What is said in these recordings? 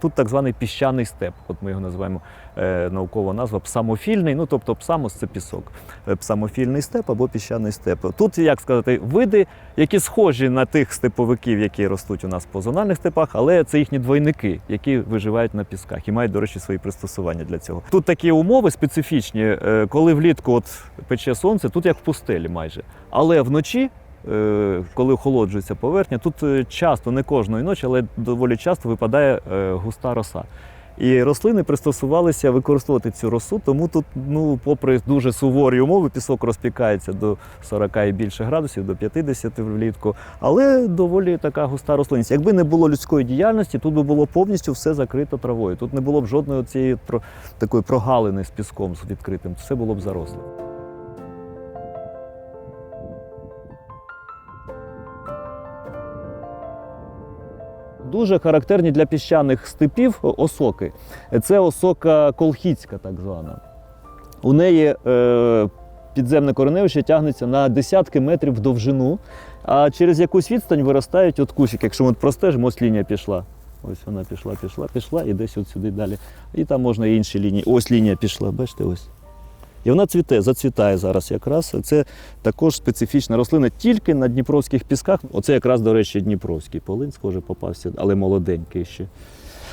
Тут так званий піщаний степ, от ми його називаємо е, наукова назва псамофільний, ну тобто псамос це пісок. Е, Псамофільний степ або піщаний степ. Тут, як сказати, види, які схожі на тих степовиків, які ростуть у нас по зональних степах, але це їхні двойники, які виживають на пісках і мають, до речі, свої пристосування для цього. Тут такі умови специфічні, е, коли влітку от пече сонце, тут як в пустелі майже. Але вночі коли охолоджується поверхня, тут е, часто, не кожної ночі, але доволі часто випадає е, густа роса. І рослини пристосувалися використовувати цю росу, тому тут, ну, попри дуже суворі умови, пісок розпікається до 40 і більше градусів, до 50 влітку, але доволі така густа рослинність. Якби не було людської діяльності, тут би було повністю все закрито травою. Тут не було б жодної цієї такої прогалини з піском з відкритим, все було б заросле. Дуже характерні для піщаних степів осоки. Це осока колхідська, так звана. У неї е, підземне кореневище тягнеться на десятки метрів в довжину, а через якусь відстань виростають от кущики. Якщо ми простежимо, ось лінія пішла. Ось вона пішла, пішла, пішла і десь от сюди далі. І там можна і інші лінії. Ось лінія пішла, бачите, ось. І вона цвіте, зацвітає зараз якраз. Це також специфічна рослина тільки на дніпровських пісках. Оце якраз, до речі, Дніпровський полин, схоже, попався, але молоденький ще.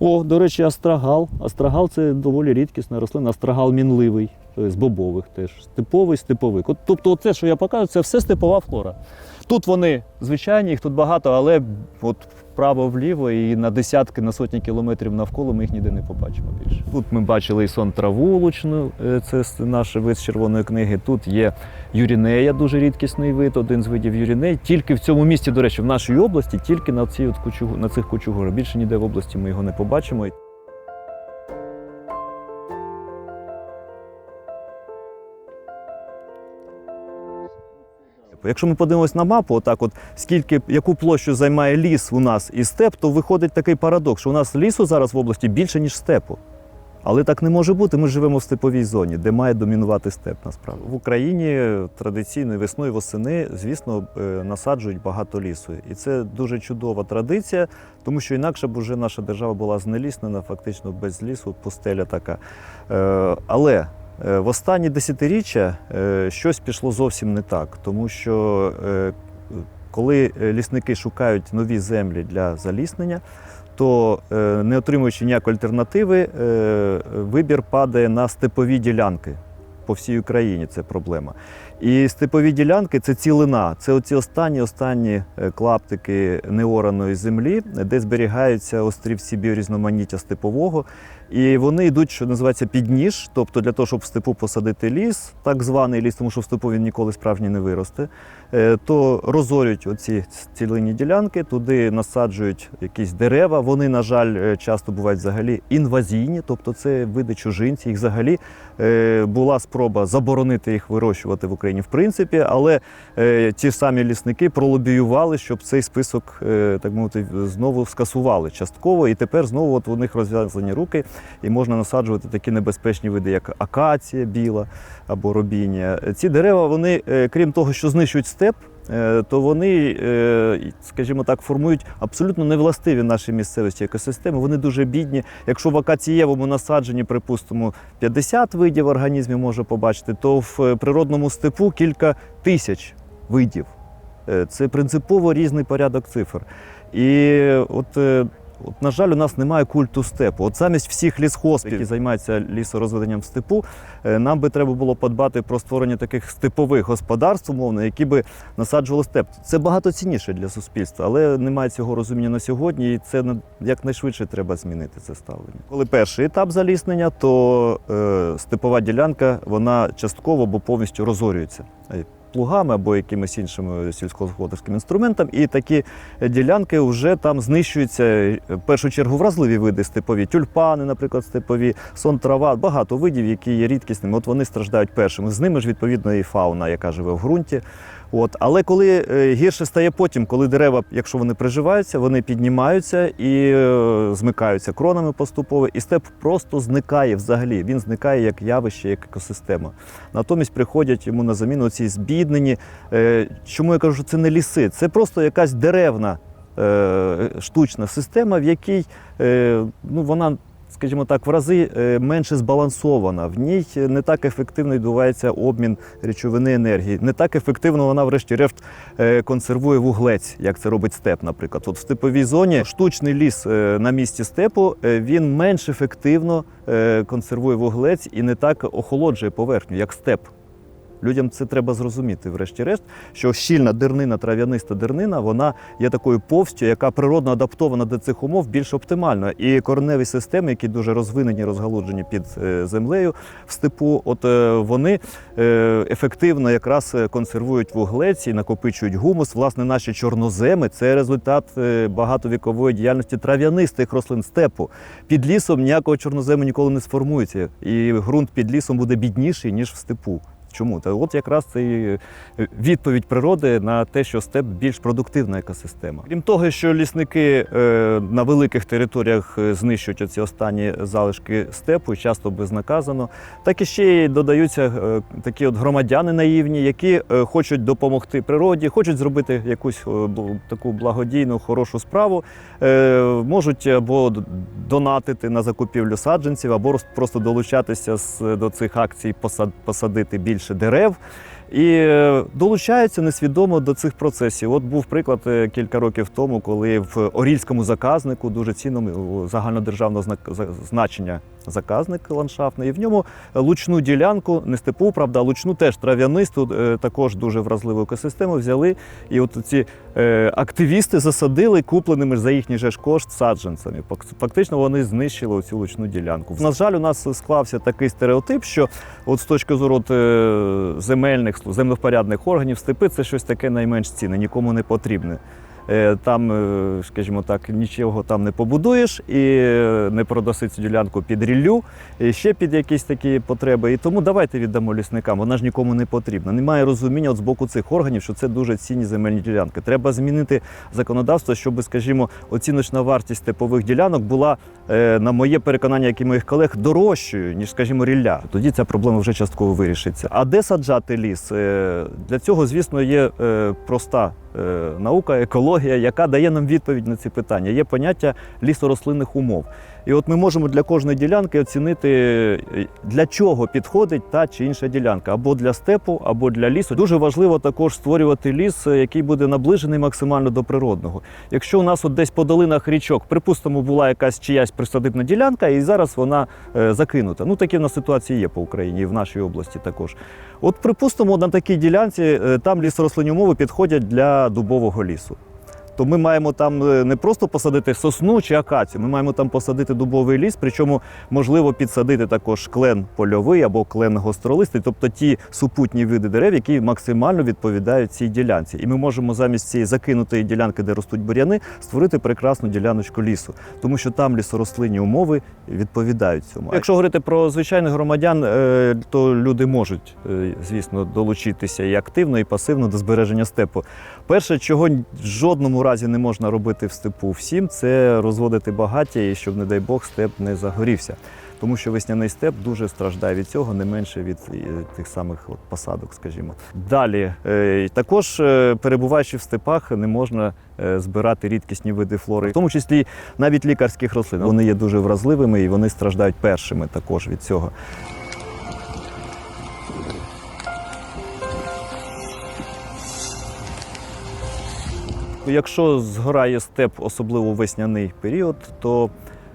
О, до речі, астрагал. Астрагал це доволі рідкісна рослина. Астрагал мінливий, е, з бобових теж. Степовий, степовик. От, тобто, це, що я показую, це все степова флора. Тут вони звичайні, їх тут багато, але от вправо-вліво і на десятки, на сотні кілометрів навколо ми їх ніде не побачимо більше. Тут ми бачили і сон траву лучну, е, це наш вид з червоної книги. Тут є юрінея, дуже рідкісний вид, один з видів юріней. Тільки в цьому місті, до речі, в нашій області, тільки на, цій от кучугу, на цих кучугурах. Більше ніде в області ми його не побачимо. Якщо ми подивимось на мапу, отак от скільки яку площу займає ліс у нас і степ, то виходить такий парадокс, що у нас лісу зараз в області більше, ніж степу. Але так не може бути. Ми живемо в степовій зоні, де має домінувати степ. Насправді в Україні традиційно весною восени, звісно, е, насаджують багато лісу, і це дуже чудова традиція, тому що інакше б уже наша держава була знеліснена, фактично без лісу, пустеля така. Е, Але в останні десятиріччя е, щось пішло зовсім не так, тому що е, коли е, лісники шукають нові землі для заліснення, то е, не отримуючи ніякої альтернативи, е, вибір падає на степові ділянки. По всій Україні це проблема. І степові ділянки це цілина. Це оці останні останні е, клаптики неораної землі, де зберігаються острівці біорізноманіття степового. І вони йдуть, що називається під ніж, тобто для того, щоб в степу посадити ліс, так званий ліс, тому що в степу він ніколи справжній не виросте, е, то розорюють оці цілинні ділянки, туди насаджують якісь дерева. Вони, на жаль, е, часто бувають взагалі інвазійні, тобто це види чужинці. Їх взагалі була спроба заборонити їх вирощувати в Україні в принципі, але е, ті самі лісники пролобіювали, щоб цей список, е, так мовити, знову скасували частково, і тепер знову от у них розв'язані руки, і можна насаджувати такі небезпечні види, як акація біла або робіння. Ці дерева, вони, е, крім того, що знищують степ. Е, То вони, е, скажімо так, формують абсолютно невластиві наші місцевості екосистеми. Вони дуже бідні. Якщо в акацієвому насадженні, припустимо, 50 видів організмів може побачити, то в е, природному степу кілька тисяч видів. Це принципово різний порядок цифр. І от, от, на жаль, у нас немає культу степу. От замість всіх лісхозів, які займаються лісорозведенням степу, е, нам би треба було подбати про створення таких степових господарств, умовно, які би насаджували степ. Це багато цінніше для суспільства, але немає цього розуміння на сьогодні, і це на- якнайшвидше треба змінити це ставлення. Коли перший етап заліснення, то е, степова ділянка вона частково або повністю розорюється. Е, Плугами або якимись іншими сільськогосподарським інструментами, і такі ділянки вже там знищуються е, в першу чергу вразливі види степові, тюльпани, наприклад, степові, сон трава, багато видів, які є рідкісними. От вони страждають першими. З ними ж відповідно і фауна, яка живе в ґрунті. От. Але коли е, гірше стає потім, коли дерева, якщо вони приживаються, вони піднімаються і е, змикаються кронами поступово, і степ просто зникає взагалі. Він зникає як явище, як екосистема. Натомість приходять йому на заміну ці збіднені. Е, чому я кажу, що це не ліси? Це просто якась деревна штучна система, в якій ну, вона, скажімо так, в рази е, менше збалансована. В ній не так ефективно відбувається обмін речовини енергії. Не так ефективно вона, врешті-решт, е, консервує вуглець, як це робить степ, наприклад. От в степовій зоні штучний ліс е, на місці степу він менш ефективно консервує вуглець і не так охолоджує поверхню, як степ. Людям це треба зрозуміти, врешті-решт, що щільна дернина, трав'яниста дернина, вона є такою повстю, яка природно адаптована до цих умов більш оптимально. І кореневі системи, які дуже розвинені, розгалуджені під е, землею в степу, от е, вони е, ефективно якраз консервують вуглець і накопичують гумус. Власне, наші чорноземи це результат багатовікової діяльності трав'янистих рослин степу. Під лісом ніякого чорнозему ніколи не сформується, і ґрунт під лісом буде бідніший ніж в степу. Чому? Та от якраз це е, відповідь природи на те, що степ більш продуктивна екосистема. Крім того, що лісники е, на великих територіях е, знищують оці останні залишки степу, часто безнаказано, так і ще й додаються такі от громадяни наївні, які хочуть допомогти природі, хочуть зробити якусь таку благодійну, хорошу справу, можуть або донатити на закупівлю саджанців, або просто долучатися до цих акцій, посадити більше дерев. І е, долучаються несвідомо до цих процесів. От був приклад е, кілька років тому, коли в Орільському заказнику дуже цінному загальнодержавного значення заказник ландшафтний, і в ньому лучну ділянку, не степу, правда, лучну теж трав'янисту, е, також дуже вразливу екосистему взяли. І от ці е, активісти засадили купленими за їхній же ж кошт саджанцями. Фак- Фактично вони знищили цю лучну ділянку. На жаль, у нас склався такий стереотип, що от з точки зору е, земельних землевпорядних органів степи це щось таке найменш цінне, нікому не потрібне. Е, Там, е, скажімо так, нічого там не побудуєш і не продаси цю ділянку під ріллю, і ще під якісь такі потреби. І тому давайте віддамо лісникам, вона ж нікому не потрібна. Немає розуміння от з боку цих органів, що це дуже цінні земельні ділянки. Треба змінити законодавство, щоб, скажімо, оціночна вартість степових ділянок була, е, на моє переконання, як і моїх колег, дорожчою, ніж, скажімо, рілля. Тоді ця проблема вже частково вирішиться. А де саджати ліс? Для цього, звісно, є проста наука, екологія, яка дає нам відповідь на ці питання. Є поняття лісорослинних умов. І от ми можемо для кожної ділянки оцінити, для чого підходить та чи інша ділянка, або для степу, або для лісу. Дуже важливо також створювати ліс, е, який буде наближений максимально до природного. Якщо у нас от десь по долинах річок, припустимо, була якась чиясь присадибна ділянка, і зараз вона е, закинута. Ну такі в нас ситуації є по Україні і в нашій області також. От припустимо, на такій ділянці е, там лісорослинні умови підходять для дубового лісу. То ми маємо там е, не просто посадити сосну чи акацію, ми маємо там посадити дубовий ліс, причому можливо підсадити також клен польовий або клен гостролистий, тобто ті супутні види дерев, які максимально відповідають цій ділянці. І ми можемо замість цієї закинутої ділянки, де ростуть бур'яни, створити прекрасну діляночку лісу, тому що там лісорослинні умови відповідають цьому. Якщо говорити про звичайних громадян, е, то люди можуть, е, звісно, долучитися і активно, і пасивно до збереження степу. Перше, чого в жодному разі не можна робити в степу всім, це розводити багаття і щоб, не дай Бог, степ не загорівся. Тому що весняний степ дуже страждає від цього, не менше від е, тих самих от посадок, скажімо. Далі е, також е, перебуваючи в степах, не можна збирати рідкісні види флори, в тому числі навіть лікарських рослин. Вони є дуже вразливими і вони страждають першими також від цього. Якщо згорає степ, особливо весняний період, то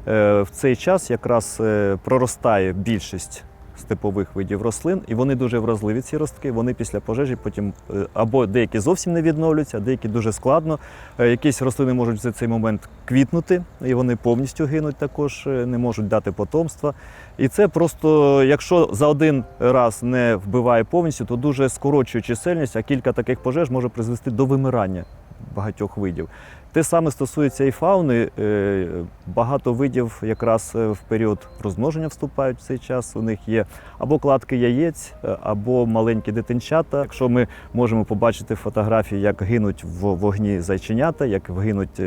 е, в цей час якраз е, проростає більшість степових видів рослин, і вони дуже вразливі, ці ростки. Вони після пожежі потім е, або деякі зовсім не відновлюються, деякі дуже складно. Якісь рослини можуть за цей момент квітнути, і вони повністю гинуть також, не можуть дати потомства. І це просто, якщо за один раз не вбиває повністю, то дуже скорочує чисельність, а кілька таких пожеж може призвести до вимирання багатьох видів. Те саме стосується і фауни. Е, Багато видів якраз е, в період розмноження вступають в цей час. У них є або кладки яєць, е, або маленькі дитинчата. Якщо ми можемо побачити фотографії, як гинуть в вогні зайченята, як гинуть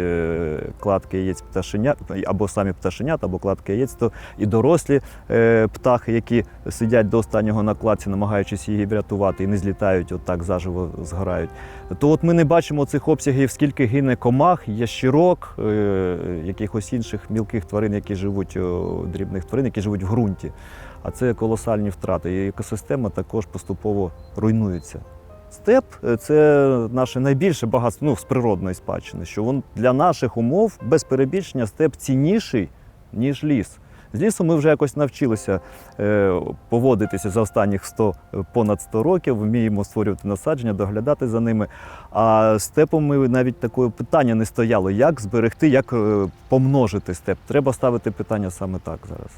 кладки яєць пташенят, або самі пташенята, або кладки яєць, то і дорослі птахи, які сидять до останнього на кладці, намагаючись її врятувати, і не злітають, отак заживо згорають. То от ми не бачимо цих обсягів, скільки гине комах, комах, ящірок, е, якихось інших мілких тварин, які живуть, дрібних тварин, які живуть в ґрунті. А це колосальні втрати. І екосистема також поступово руйнується. Степ е, це наше найбільше багатство ну, з природної спадщини, що він для наших умов без перебільшення степ цінніший, ніж ліс. З лісом ми вже якось навчилися е, поводитися за останніх 100, е, понад 100 років, вміємо створювати насадження, доглядати за ними. А степом ми навіть такого питання не стояло, як зберегти, як е, помножити степ. Треба ставити питання саме так зараз.